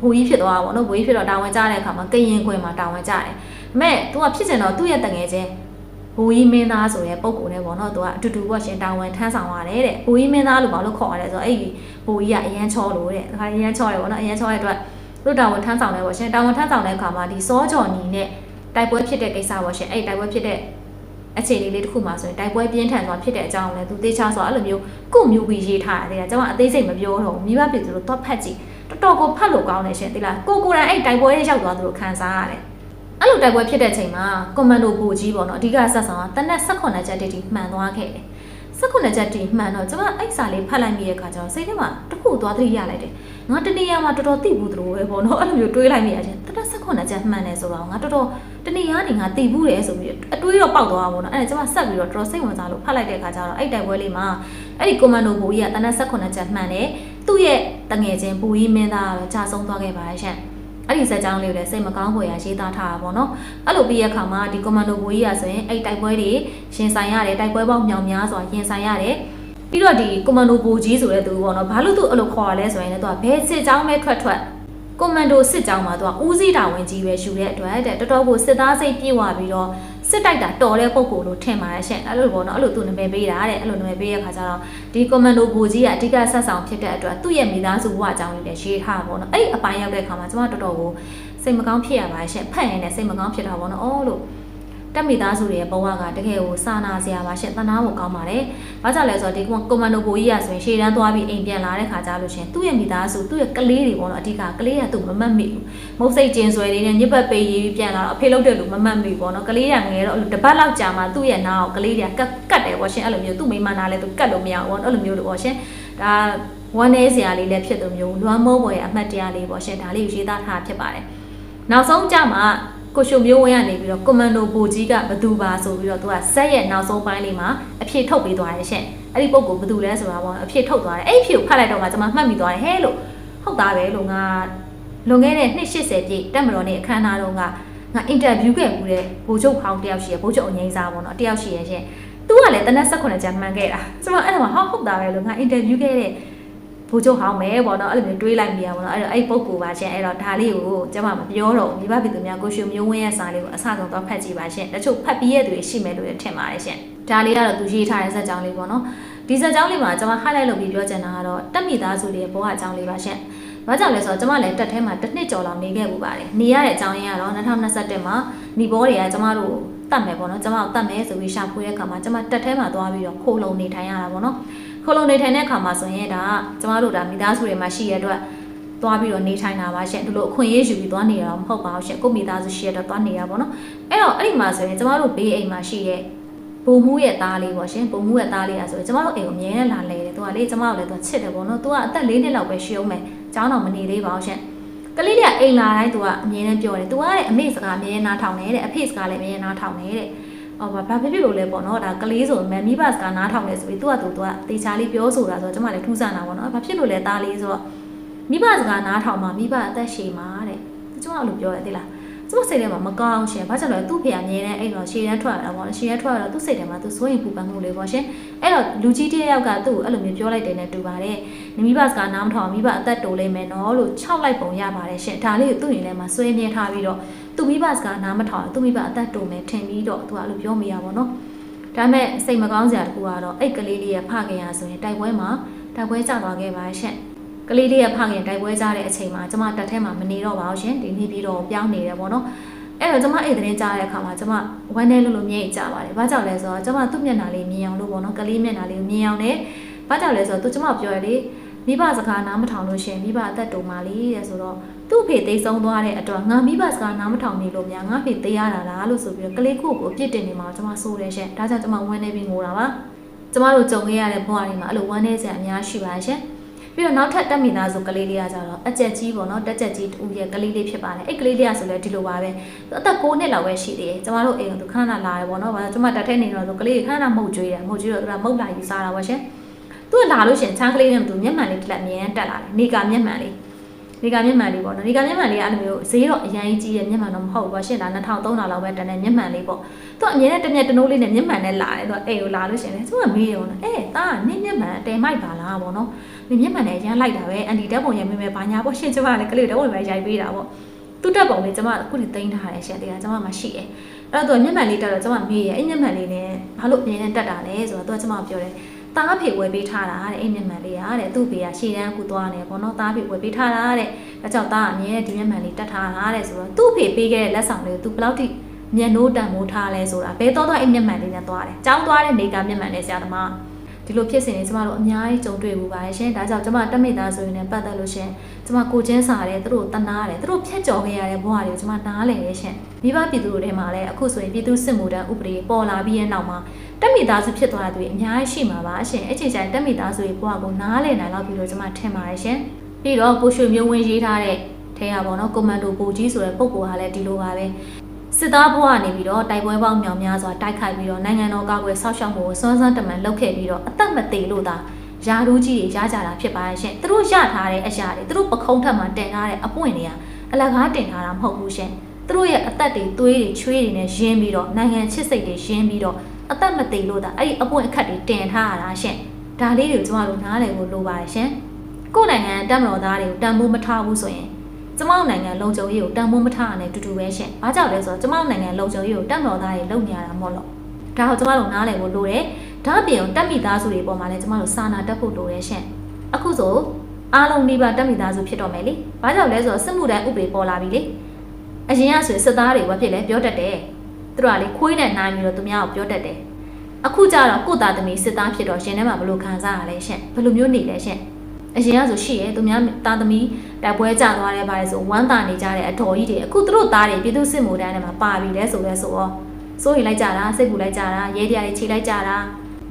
ဘိုကြီးဖြစ်သွားတာပေါ့နော်ဘိုကြီးဖြစ်တော့တာဝန်ကျတဲ့အခါမှာကရင်ခွင်မှာတာဝန်ကျတယ်ဒါပေမဲ့ तू ကဖြစ်ချင်တော့သူ့ရဲ့တငယ်ချင်းဘူကြီးမင်းသားဆိုရဲပုံကိုနဲ့ပေါ့နော်သူကအတူတူပေါ့ရှင်တာဝန်ထမ်းဆောင်ရတယ်တဲ့ဘူကြီးမင်းသားလို့ဘာလို့ခေါ်ရလဲဆိုတော့အဲ့ဒီဘူကြီးကအရန်ချောလို့တဲ့ဒါခါအရန်ချောတယ်ပေါ့နော်အရန်ချောတဲ့အတွက်သူတာဝန်ထမ်းဆောင်တယ်ပေါ့ရှင်တာဝန်ထမ်းဆောင်တဲ့အခါမှာဒီစောကြော်ညီနဲ့တိုက်ပွဲဖြစ်တဲ့ကိစ္စပေါ့ရှင်အဲ့ဒီတိုက်ပွဲဖြစ်တဲ့အခြေအနေလေးတစ်ခုမှဆိုရင်တိုက်ပွဲပြင်းထန်သွားဖြစ်တဲ့အကြောင်းလည်းသူသိချဆိုတော့အဲ့လိုမျိုးကို့မျိုးပြီးရေးထားရတယ်တဲ့ကျွန်မအသေးစိတ်မပြောတော့ဘူးမိဘပြည်သူတို့တော့ဖတ်ကြည့် တော်တော်ကိုဖတ်လို့ကောင်းတယ်ရှင်သိလားကိုကိုယ်တိုင်အဲ့တိုက်ပွဲရဲ့ရောက်သွားသူတို့ခံစားရတယ်အဲ့လိုတိုက်ပွဲဖြစ်တဲ့ချိန်မှာကွန်မန်ဒိုဘူကြီးပေါ့နော်အဓိကဆက်ဆောင်ကတနက်18ချက်တိတိမှန်သွားခဲ့တယ်18ချက်တိမှန်တော့ကျွန်မအဲ့စာလေးဖတ်လိုက်မိတဲ့အခါကျတော့စိတ်ထဲမှာတခုသွားသတိရလိုက်တယ်ငါတနေရာမှာတော်တော်သိဘူးသူတို့ပဲပေါ့နော်အဲ့လိုမျိုးတွေးလိုက်မိရချင်းတနက်18ချက်မှန်တယ်ဆိုတော့ငါတော်တော်တနေရာနေငါသိဘူးတယ်ဆိုပြီးအတွေးတော့ပေါက်သွားတာပေါ့နော်အဲ့ဒါကျွန်မဆက်ပြီးတော့တော်တော်စိတ်ဝင်စားလို့ဖတ်လိုက်တဲ့အခါကျတော့အဲ့တိုက်ပွဲလေးမှာအဲ့ဒီကွန်မန်ဒိုဘူကြီးကတနက်18ချက်မှန်တယ် သူ့ရဲ့တငယ်ချင်းဘူကြီးမင်းသားပဲကြာဆုံးသွားခဲ့ပါရဲ့ရှင့်အဲ့ဒီစက်ကြောင်းလေးကိုလည်းစိတ်မကောင်းဖွယ်ရရေးသားထားတာပေါ့နော်အဲ့လိုပြီးရခါမှာဒီကွန်မန်ဒိုဘူကြီးရဆိုရင်အဲ့တိုက်ပွဲတွေရင်ဆိုင်ရတယ်တိုက်ပွဲပေါင်းမြောင်များစွာရင်ဆိုင်ရတယ်ပြီးတော့ဒီကွန်မန်ဒိုဘူကြီးဆိုတဲ့သူပေါ့နော်ဘာလို့သူအဲ့လိုခေါ်ရလဲဆိုရင်လည်းသူကဘယ်စစ်ကြောင်းပဲထွက်ထွက် ကွန်မန်ဒိုစစ်ကြောင်းမှာသူကဦးစီးတာဝန်ကြီးပဲယူတဲ့အတွက်တဲ့တော်တော်ကိုစစ်သားစိတ်ပြေဝပြီးတော့စစ်တိုက်တာတော်တဲ့ပုံကိုလို့ထင်ပါရဲ့ရှင့်အဲ့လိုပေါ့နော်အဲ့လိုသူနာမည်ပေးတာတဲ့အဲ့လိုနာမည်ပေးရခါကျတော့ဒီကွန်မန်ဒိုဘူကြီးကအဓိကဆက်ဆောင်ဖြစ်တဲ့အတွက်သူ့ရဲ့မိသားစုဘဝအကြောင်းလေးလည်းရေးထားတာပေါ့နော်အဲ့ဒီအပိုင်းရောက်တဲ့ခါမှာကျွန်မတော်တော်ကိုစိတ်မကောင်းဖြစ်ရပါရဲ့ရှင့်ဖတ်ရင်လည်းစိတ်မကောင်းဖြစ်တာပေါ့နော်အော်လို့ တက်မိသားစုတွေရဲ့ဘဝကတကယ်ကိုစာနာစရာပါရှင့်တနာဖို့ကောင်းပါတယ်။ဘာကြောင့်လဲဆိုတော့ဒီကွန်မန်ဒိုဘူကြီးကဆိုရင်ရှေ့တန်းသွားပြီးအိမ်ပြန်လာတဲ့ခါကျလို့ရှင်သူ့ရဲ့မိသားစုသူ့ရဲ့ကလေးတွေပေါ့နော်အဓိကကလေးကသူ့မမတ်မိဘူး။မုတ်စိတ်ကျင်ဆွဲလေးနဲ့ညစ်ပတ်ပေးရေးပြန်လာတော့အဖေလောက်တဲ့လူမမတ်မိပေါ့နော်။ကလေးကငယ်တော့တပတ်လောက်ကြာမှသူ့ရဲ့နားကိုကလေးတွေကကတ်ကတ်တယ်ပေါ့ရှင်အဲ့လိုမျိုးသူ့မိမနားလဲသူကတ်လို့မရဘူးပေါ့အဲ့လိုမျိုးလို့ပေါ့ရှင်။ဒါဝမ်းနေစရာလေးလည်းဖြစ်သူမျိုးလွမ်းမိုးပေါ်ရဲ့အမှတ်တရလေးပေါ့ရှင်ဒါလေးကိုရေးသားထားဖြစ်ပါတယ်။နောက်ဆုံးကြမှာ ကိုရှုံမျိုးဝင်းကနေပြီးတော့ကွန်မန်ဒိုဘူကြီးကဘသူပါဆိုပြီးတော့သူကဇက်ရဲ့နောက်ဆုံးပိုင်းလေးမှာအဖြစ်ထုတ်ပေးသွားတယ်ရှင်အဲ့ဒီပုံကိုဘသူလဲဆိုတာပေါ့အဖြစ်ထုတ်သွားတယ်အဲ့ဒီအဖြစ်ကိုဖတ်လိုက်တော့မှကျွန်မမှတ်မိသွားတယ်ဟဲလို့ဟုတ်သားပဲလို့ငါလွန်ခဲ့တဲ့နှစ်80ပြည့်တက်မတော်နဲ့အခမ်းအနားတော့ကငါအင်တာဗျူးခဲ့မှုတဲ့ဘိုးချုပ်ဟောင်းတယောက်ရှိရဘိုးချုပ်အငိမ့်စားပေါ့နော်တယောက်ရှိရရှင်သူကလည်းတနက်18ကျမှန်ခဲ့တာကျွန်မအဲ့ဒါမှဟောဟုတ်သားပဲလို့ငါအင်တာဗျူးခဲ့တဲ့ ဘိုးချုပ်ဟောင်းမယ်ပေါ့နော်အဲ့လိုမျိုးတွေးလိုက်မိရပေါ့နော်အဲ့တော့အဲ့ပုံကိုပါရှင်အဲ့တော့ဒါလေးကိုကျွန်မမပြောတော့မိဘပြည်သူများကိုရှုမျိုးဝင်းရဲ့စာလေးကိုအဆဆုံးတော့ဖတ်ကြည့်ပါရှင်တချို့ဖတ်ပြီးရတဲ့သူတွေရှိမယ်လို့ထင်ပါတယ်ရှင်ဒါလေးကတော့သူရေးထားတဲ့ဇာတ်ကြောင်းလေးပေါ့နော်ဒီဇာတ်ကြောင်းလေးမှာကျွန်မ highlight လုပ်ပြီးပြောချင်တာကတော့တက်မိသားစုတွေရဲ့ဘဝအကြောင်းလေးပါရှင်ဘာကြောင့်လဲဆိုတော့ကျမလည်းတက်ထဲမှာတစ်နှစ်ကျော်လောက်နေခဲ့ပူပါတယ်။နေရတဲ့အကြောင်းရင်းကတော့2021မှာညီဘောတွေကကျမတို့တတ်မယ်ပေါ့နော်။ကျမတို့တတ်မယ်ဆိုပြီးရှာဖွေတဲ့အခါမှာကျမတက်ထဲမှာသွားပြီးတော့ခိုးလုံနေထိုင်ရတာပေါ့နော်။ ခိုးလုံနေထိုင်တဲ့အခါမှာဆိုရင်ဒါကျမတို့ဒါမိသားစုတွေမှာရှိရတဲ့အတွက်သွားပြီးတော့နေထိုင်တာပါရှင်ဒီလိုအခွင့်အရေးယူပြီးသွားနေတာမဟုတ်ပါဘူးရှင်ကိုမိသားစုရှိရတော့သွားနေတာပေါ့နော်အဲ့တော့အဲ့ဒီမှာဆိုရင်ကျမတို့ဘေးအိမ်မှာရှိတဲ့ဘုံမှုရဲ့သားလေးပေါ့ရှင်ဘုံမှုရဲ့သားလေးอ่ะဆိုရင်ကျမတို့အိမ်ကိုအမြဲလာလဲတယ်သူကလေကျမတို့လည်းသူချစ်တယ်ပေါ့နော်သူကအသက်၄နှစ်လောက်ပဲရှိအောင်မယ်ကျောင်းတော်မနေသေးပါဘူးရှင်ကလေးတွေကအိမ်လာတိုင်းသူကအမြဲတမ်းပြောတယ်သူကတဲ့အမေစကားအမြဲနားထောင်တယ်တဲ့အဖေစကားလည်းအမြဲနားထောင်တယ်တဲ့ အော်ဘာဘာဖြစ်ဖြစ်လို့လဲပေါ့နော်ဒါကလေးဆိုမမိဘစကားနားထောင်တယ်ဆိုပြီးသူကသူကတေချာလေးပြောဆိုတာဆိုတော့ကျမလည်းထူးဆန်းတာပေါ့နော်ဘာဖြစ်လို့လဲသားလေးဆိုတော့မိဘစကားနားထောင်မှမိဘအသက်ရှည်မှာတဲ့ကျမတို့ပြောရတယ်သိလား ကျမစိတ်ထဲမှာမကောင်းရှင်ဘာကြောင့်လဲသူ့ဖေအမြဲတမ်းအဲ့တော့ရှည်တန်းထွက်လာတာပေါ့ရှည်တန်းထွက်လာတော့သူ့စိတ်ထဲမှာသူစိုးရင်ပူပန်မှုလေးပေါ့ရှင်အဲ့တော့လူကြီးတစ်ယောက်ကသူ့ကိုအဲ့လိုမျိုးပြောလိုက်တယ်နဲ့တူပါတယ်နမိဘစကားနားမထောင်မိဘအသက်တိုးလိမ့်မယ်နော်လို့ခြောက်လိုက်ပုံရပါတယ်ရှင်ဒါလေးကိုသူ့ရင်ထဲမှာဆွဲမြဲထားပြီးတော့သူ့မိဘစကားနားမထောင်သူ့မိဘအသက်တိုးမယ်ထင်ပြီးတော့သူကအဲ့လိုပြောမိရပါတော့ဒါပေမဲ့စိတ်မကောင်းစရာတခုကတော့အဲ့ကလေးလေးရဲ့ဖခင်ရဆိုရင်တိုက်ပွဲမှာတိုက်ပွဲကျသွားခဲ့ပါရှင် ကလေးလေးရဲ့ဖခင်တိုက်ပွဲကြတဲ့အချိန်မှာကျမတက်ထဲမှာမနေတော့ပါဘူးရှင်ဒီနေ့ပြီးတော့ပြောင်းနေတယ်ပေါ့နော်အဲ့တော့ကျမအဲ့သတင်းကြားတဲ့အခါမှာကျမဝမ်းနေလို့လို့မျက်ရည်ကျပါတယ်။ဘာကြောင့်လဲဆိုတော့ကျမသူ့မျက်နှာလေးမြင်အောင်လို့ပေါ့နော်ကလေးမျက်နှာလေးကိုမြင်အောင်နဲ့ဘာကြောင့်လဲဆိုတော့သူကျမပြောရလေမိဘစကားနားမထောင်လို့ရှင်မိဘအသက်တုံပါလေတဲ့ဆိုတော့သူ့ဖေသိဆုံးသွားတဲ့အတွက်ငါမိဘစကားနားမထောင်နေလို့များငါဖေသိရတာလားလို့ဆိုပြီးတော့ကလေးကိုကိုအပြစ်တင်နေမှာကျမစိုးတယ်ရှင်။ဒါကြောင့်ကျမဝမ်းနေပြီးငိုတာပါ။ကျမတို့ကြုံခဲ့ရတဲ့ဘဝတွေမှာအဲ့လိုဝမ်းနေစရာအများရှိပါရှင်။ဒ ပြီးတော့နောက်ထပ်တက်မိသားစုကလေးလေးကကြတော့အကြက်ကြီးပေါ့နော်တက်ကြက်ကြီးတူရဲ့ကလေးလေးဖြစ်ပါတယ်အဲ့ကလေးလေးကဆိုလဲဒီလိုပါပဲအသက်6နှစ်လောက်ပဲရှိသေးတယ်ကျမတို့အိမ်ကသူခဏလာတယ်ပေါ့နော်ဘာလို့ကျမတက်ထဲနေတော့ဆိုကလေးခဏမှုတ်ကြွေးတယ်မှုတ်ကြွေးတော့သူကမုတ်လာယူစားတာပေါ့ရှင်သူကလာလို့ရှင်ချမ်းကလေးနဲ့သူမျက်မှန်လေးတစ်လက်အမြင်တက်လာတယ်နေကမျက်မှန်လေး နေကမျက်မှန်လေးပေါ့နော်နေကမျက်မှန်လေးကအဲ့လိုမျိုးဈေးတော့အရင်ကြီးရဲ့မျက်မှန်တော့မဟုတ်ဘူးပေါ့ရှင်ဒါ2300လောက်ပဲတန်တဲ့မျက်မှန်လေးပေါ့သူအမြင်နဲ့တမျက်တနိုးလေးနဲ့မျက်မှန်နဲ့လာတယ်သူအိမ်ကိုလာလို့ရှင်လေသူကမေးတယ်ပေါ့နော်အဲတာနင်းမျက်မှန်တဲမိုက်ပါလားပေါ့နော်နင်းမျက်မှန်နဲ့ရမ်းလိုက်တာပဲအန်တီဓာတ်ပုံရိုက်မိမယ်ဘာညာပေါ့ရှင်ကျမလည်းကလေးဓာတ်ပုံပဲရိုက်ပေးတာပေါ့သူတက်ပုံလေးကျမအခုနေသိမ်းထားတယ်ရှင်တရားကျမမှရှိတယ်အဲ့တော့သူမျက်မှန်လေးတက်တော့ကျမမေးရအဲ့မျက်မှန်လေးနဲ့ဘာလို့အမြင်နဲ့တက်တာလဲဆိုတော့သူကကျမပြောတယ် တားဖေဝယ်ပေးထားတာတဲ့အဲ့မျက်မှန်လေးကတဲ့သူ့ဖေကရှေ့တန်းကူသွားနေပေါ့နော်တားဖေဝယ်ပေးထားတာတဲ့ဒါကြောင့်တားအမြဲဒီမျက်မှန်လေးတက်ထားတာတဲ့ဆိုတော့သူ့ဖေပေးခဲ့တဲ့လက်ဆောင်လေးကိုသူဘယ်လောက်ထိမျက်နှိုးတန်မိုးထားလဲဆိုတာဘယ်တော့တော့အဲ့မျက်မှန်လေးနဲ့သွားတယ်။ကျောင်းသွားတဲ့နေကမျက်မှန်နဲ့ဆရာသမား ဒီလိုဖြစ်စဉ်တွေကျမတို့အများကြီးကြုံတွေ့မှုပါတယ်ရှင်။ဒါကြောင့်ကျမတက်မိသားဆိုရင်လည်းပတ်သက်လို့ရှင်ကျမကိုချင်းစာတယ်သူတို့တနာတယ်သူတို့ဖြတ်ကျော်ခဲ့ရတဲ့ဘဝတွေကိုကျမနားလည်ရရှင်။မိဘပြည်သူတွေထဲမှာလည်းအခုဆိုရင်ပြည်သူစစ်မှုထမ်းဥပဒေပေါ်လာပြီးရဲ့နောက်မှာတက်မိသားစုဖြစ်သွားတဲ့သူတွေအများကြီးရှိမှာပါရှင်။အချိန်ကျရင်တက်မိသားစုတွေဘဝကိုနားလည်နိုင်လောက်ပြီးတော့ကျမထင်ပါတယ်ရှင်။ပြီးတော့ကိုရွှေမျိုးဝင်းရေးထားတဲ့ထဲရပါတော့ကွန်မန်ဒိုပူကြီးဆိုတဲ့ပုံပေါ်ကလည်းဒီလိုပါပဲ စစ်သားဘဝနေပြီးတော့တိုက်ပွဲပေါင်းမြောင်များစွာတိုက်ခိုက်ပြီးတော့နိုင်ငံတော်ကာကွယ်ဆောက်ရှောက်မှုကိုစွမ်းစွမ်းတမန်လုပ်ခဲ့ပြီးတော့အသက်မသေးလို့သာယာရူးကြီးတွေရကြတာဖြစ်ပါရဲ့ရှင်သူတို့ရထားတဲ့အရာတွေသူတို့ပခုံးထက်မှာတင်ထားတဲ့အပွင့်တွေကအလကားတင်ထားတာမဟုတ်ဘူးရှင်သူတို့ရဲ့အသက်တွေသွေးတွေချွေးတွေနဲ့ရင်းပြီးတော့နိုင်ငံချစ်စိတ်တွေရင်းပြီးတော့အသက်မသေးလို့သာအဲ့ဒီအပွင့်အခက်တွေတင်ထားရတာရှင်ဒါလေးတွေကိုကျမတို့နားလည်ဖို့လိုပါတယ်ရှင်ကိုယ်နိုင်ငံတက်မတော်သားတွေကိုတန်ဖိုးမထားဘူးဆိုရင် ကျမတို့နိုင်ငံလုံခြုံရေးကိုတန်ဖိုးမထားရတဲ့တူတူပဲရှင်။ဘာကြောင့်လဲဆိုတော့ကျမတို့နိုင်ငံလုံခြုံရေးကိုတက်မတော်သားတွေလုံနေရတာမို့လို့ဒါကိုကျမတို့နားလည်ဖို့လိုတယ်။ဒါအပြင်တက်မိသားစုတွေပေါ်မှာလည်းကျမတို့စာနာတက်ဖို့လိုတယ်ရှင်။အခုဆိုအားလုံးဒီပါတက်မိသားစုဖြစ်တော့မယ်လေ။ဘာကြောင့်လဲဆိုတော့စစ်မှုထမ်းဥပဒေပေါ်လာပြီလေ။အရင်ကဆိုရင်စစ်သားတွေဘာဖြစ်လဲပြောတတ်တယ်။သူတို့ကလေခွေးနဲ့နိုင်ပြီးတော့သူများကိုပြောတတ်တယ်။အခုကျတော့ကိုယ့်သားသမီးစစ်သားဖြစ်တော့ရှင်ထဲမှာဘယ်လိုခံစားရလဲရှင်။ဘယ်လိုမျိုးနေလဲရှင်။ အရင်ကဆိုရှိရဲသူများသားသမီးတိုက်ပွဲကြသွားတဲ့ပါတယ်ဆိုဝမ်းသာနေကြတဲ့အတော်ကြီးတွေအခုသူတို့သားတွေပြည်သူစစ်မှုတန်းထဲမှာပါပြီလဲဆိုလဲဆိုတော့စိုးရင်လိုက်ကြတာစိတ်ပူလိုက်ကြတာရဲတရားတွေခြေလိုက်ကြတာ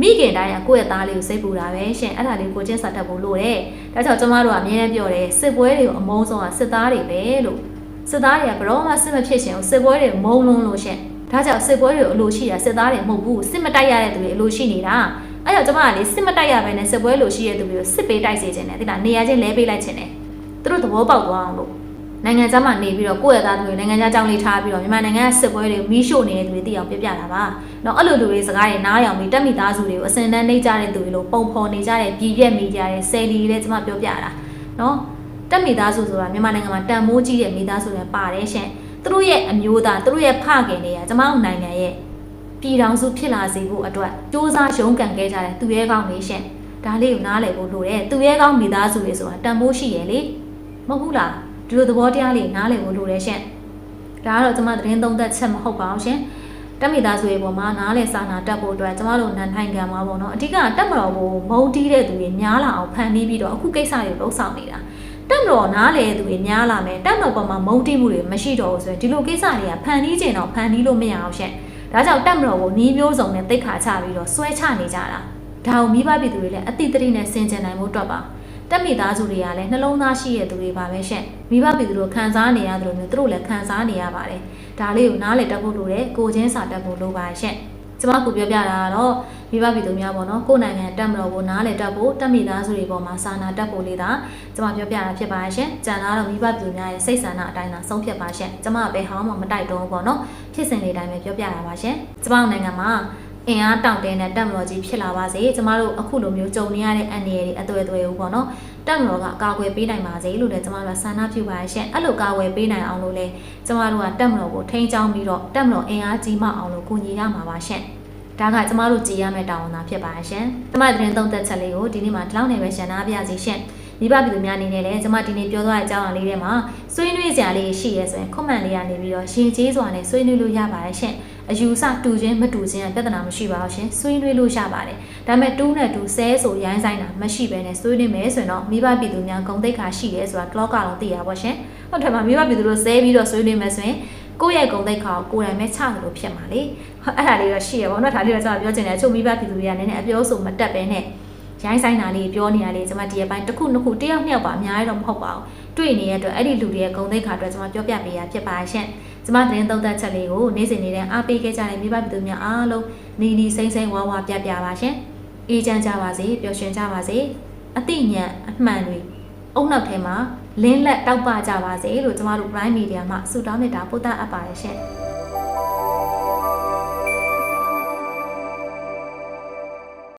မိခင်တိုင်းကကိုယ့်ရဲ့သားလေးကိုစိတ်ပူတာပဲရှင်အဲ့ဒါလေးကိုချင်းစားတတ်ဖို့လိုတယ်ဒါကြောင့်ကျမတို့ကအမြဲတမ်းပြောတယ်စစ်ပွဲတွေကိုအမုန်းဆုံးကစစ်သားတွေပဲလို့စစ်သားတွေကဘယ်တော့မှစစ်မဖြစ်ရှင်စစ်ပွဲတွေမုန်းလုံးလို့ရှင်ဒါကြောင့်စစ်ပွဲတွေကိုအလိုရှိတာစစ်သားတွေမဟုတ်ဘူးစစ်မတိုက်ရတဲ့သူတွေအလိုရှိနေတာ အဲ့တော့ကျမကလေစစ်မတိုက်ရဘဲနဲ့စစ်ပွဲလိုရှိတဲ့သူတွေကိုစစ်ပေးတိုက်စေခြင်းနဲ့တိလားနေရာချင်းလဲပေးလိုက်ခြင်းနဲ့သူတို့သဘောပေါက်သွားအောင်လို့နိုင်ငံခြားမှာနေပြီးတော့ကိုယ့်ရဲ့သားသမီးနိုင်ငံခြားကြောင်းလေးထားပြီးတော့မြန်မာနိုင်ငံကစစ်ပွဲတွေမီးရှို့နေတဲ့သူတွေသိအောင်ပြပြတာပါ။နော်အဲ့လိုလူတွေစကားတွေနားရောင်ပြီးတက်မိသားစုတွေကိုအစင်တန်းနှိမ့်ကြတဲ့သူတွေလို့ပုံဖော်နေကြတဲ့ပြည်ပြက်မီဒီယာတွေဆယ်လီတွေလည်းကျမပြောပြတာ။နော်တက်မိသားစုဆိုတာမြန်မာနိုင်ငံမှာတန်မိုးကြီးတဲ့မိသားစုတွေပါတယ်ရှင်။သူတို့ရဲ့အမျိုးသားသူတို့ရဲ့ဖခင်တွေကကျမတို့နိုင်ငံရဲ့ ပြည်ထောင်စုဖြစ်လာစေဖို့အတွက်စ조사ရုန်းကန်ခဲ့ကြတဲ့သူရဲကောင်းတွေရှင်ဒါလေးကိုနားလည်ဖို့လိုတယ်သူရဲကောင်းမိသားစုတွေဆိုတာတန်ဖိုးရှိရလေမဟုတ်ဘူးလားဒီလိုသဘောတရားလေးနားလည်ဖို့လိုတယ်ရှင်ဒါကတော့ကျွန်မသတင်းသုံးသက်ချက်မဟုတ်ပါဘူးရှင်တက်မိသားစုရဲ့ပေါ်မှာနားလေစာနာတက်ဖို့အတွက်ကျမတို့နန်ထိုင်ကံမှာပေါ့နော်အဓိကတက်မတော်ကိုမုံတီးတဲ့သူတွေများလာအောင်ဖန်တီးပြီးတော့အခုကိစ္စတွေလှုပ်ဆောင်နေတာတက်မတော်နားလေသူတွေများလာမယ်တက်မတော်ပေါ်မှာမုံတီးမှုတွေမရှိတော့ဘူးဆိုရင်ဒီလိုကိစ္စတွေကဖန်တီးကျင်တော့ဖန်တီးလို့မရအောင်ရှင် ဒါကြောင့်တက်မတော်ကိုနီးမျိုးစုံနဲ့တိတ်ခါချပြီးတော့ဆွဲချနေကြတာဒါကိုမိဘပြည်သူတွေလည်းအတိတ်တရိနဲ့ဆင်ကျင်နိုင်မှုအတွက်ပါတက်မိသားစုတွေကလည်းနှလုံးသားရှိတဲ့သူတွေပါပဲရှင့်မိဘပြည်သူတို့ခံစားနေရတယ်လို့မျိုးသူတို့လည်းခံစားနေရပါတယ်ဒါလေးကိုနားလည်တတ်ဖို့လိုတယ်ကိုချင်းစာတတ်ဖို့လိုပါရှင့် ကျမကပြောပြတာကတော့မိဘပြည်သူများပေါ့နော်ကိုယ်နိုင်ငံတက်မတော်ကိုနားလည်တတ်ဖို့တက်မိသားစုတွေပေါ်မှာစာနာတတ်ဖို့လေးသာကျမပြောပြတာဖြစ်ပါရှင်ကြံလာတော့မိဘပြည်သူများရဲ့စိတ်ဆန္ဒအတိုင်းသာဆုံးဖြတ်ပါရှင်ကျမပဲဟောင်းမှမတိုက်တော့ဘူးပေါ့နော်ဖြစ်စဉ်လေးတိုင်းပဲပြောပြတာပါရှင်ကျမနိုင်ငံမှာ အင်အားတောင့်တင်းတဲ့တက်မတော်ကြီးဖြစ်လာပါစေကျမတို့အခုလိုမျိုးကြုံနေရတဲ့အန္တရာယ်တွေအသွယ်အသွယ်ကိုပေါ့နော်တက်မတော်ကအကာအကွယ်ပေးနိုင်ပါစေလို့လည်းကျမတို့ကဆန္ဒပြုပါရှင်အဲ့လိုကာကွယ်ပေးနိုင်အောင်လို့လည်းကျမတို့ကတက်မတော်ကိုထိန်းချောင်းပြီးတော့တက်မတော်အင်အားကြီးမအောင်လို့ကူညီရမှာပါရှင်ဒါကကျမတို့ကြည်ရမယ့်တာဝန်သာဖြစ်ပါရှင်။ကျမသတင်းသုံးသက်ချက်လေးကိုဒီနေ့မှာဒီလောက်နေပဲရှင်းနာပြစီရှင်။မိဘပြည်သူများအနေနဲ့လည်းကျမဒီနေ့ပြောသွားတဲ့အကြောင်းအရာလေးတွေမှာဆွေးနွေးစရာလေးရှိရဲဆိုရင် comment လေးကနေပြီးတော့ရှင်ကျေးစွာနဲ့ဆွေးနွေးလို့ရပါတယ်ရှင်။ အယူဆတူခြင်းမတူခြင်းပြဿနာမရှိပါဘူးရှင်။ဆွေးနွေးလို့ရပါတယ်။ဒါပေမဲ့တူးနဲ့တူဆဲဆိုရိုင်းဆိုင်တာမရှိဘဲနဲ့ဆွေးနွေးမယ်ဆိုရင်တော့မိဘပြည်သူများဂုံတိတ်ခါရှိရဲဆိုတာ blog ကတော့သိရပါရှင်။ဟုတ်တယ်မှာမိဘပြည်သူတို့ဆဲပြီးတော့ဆွေးနွေးမယ်ဆိုရင်ကိုယ့်ရဲ့ဂုံတိတ်ခါကိုကိုယ်တိုင်ပဲချတယ်လို့ဖြစ်မှာလေအဲ့ဒါလေးတော့ရှိရပါတော့ဒါလေးတော့ကျွန်တော်ပြောချင်တယ်အချို့မိဘပြည်သူတွေကလည်းနည်းနည်းအပြောဆိုမတက်ပဲနဲ့ရရိုင်းဆိုင်တာလေးပြောနေရလေကျွန်မဒီအပိုင်းတစ်ခုနှစ်ခုတစ်ယောက်နှစ်ယောက်ပါအများကြီးတော့မဟုတ်ပါဘူးတွေ့နေတဲ့အတွက်အဲ့ဒီလူတွေရဲ့ဂုဏ်သိက္ခာအတွက်ကျွန်မပြောပြပေးရဖြစ်ပါရှင် ကျွန်မသတင်းသုံးသပ်ချက်လေးကိုနေ့စဉ်နေ့တိုင်းအားပေးခဲ့ကြတဲ့မိဘပြည်သူများအားလုံးနီနီစိမ့်စိမ့်ဝါဝါပြပြပါရှင်အေးချမ်းကြပါစေပျော်ရွှင်ကြပါစေအသိဉာဏ်အမှန်တွေအုံနောက်ထဲမှာလင်းလက်တောက်ပကြပါစေလို့ကျမတို့ Prime Media မှာဆုတောင်းနေတာပို့တာအပ်ပါတယ်ရှင်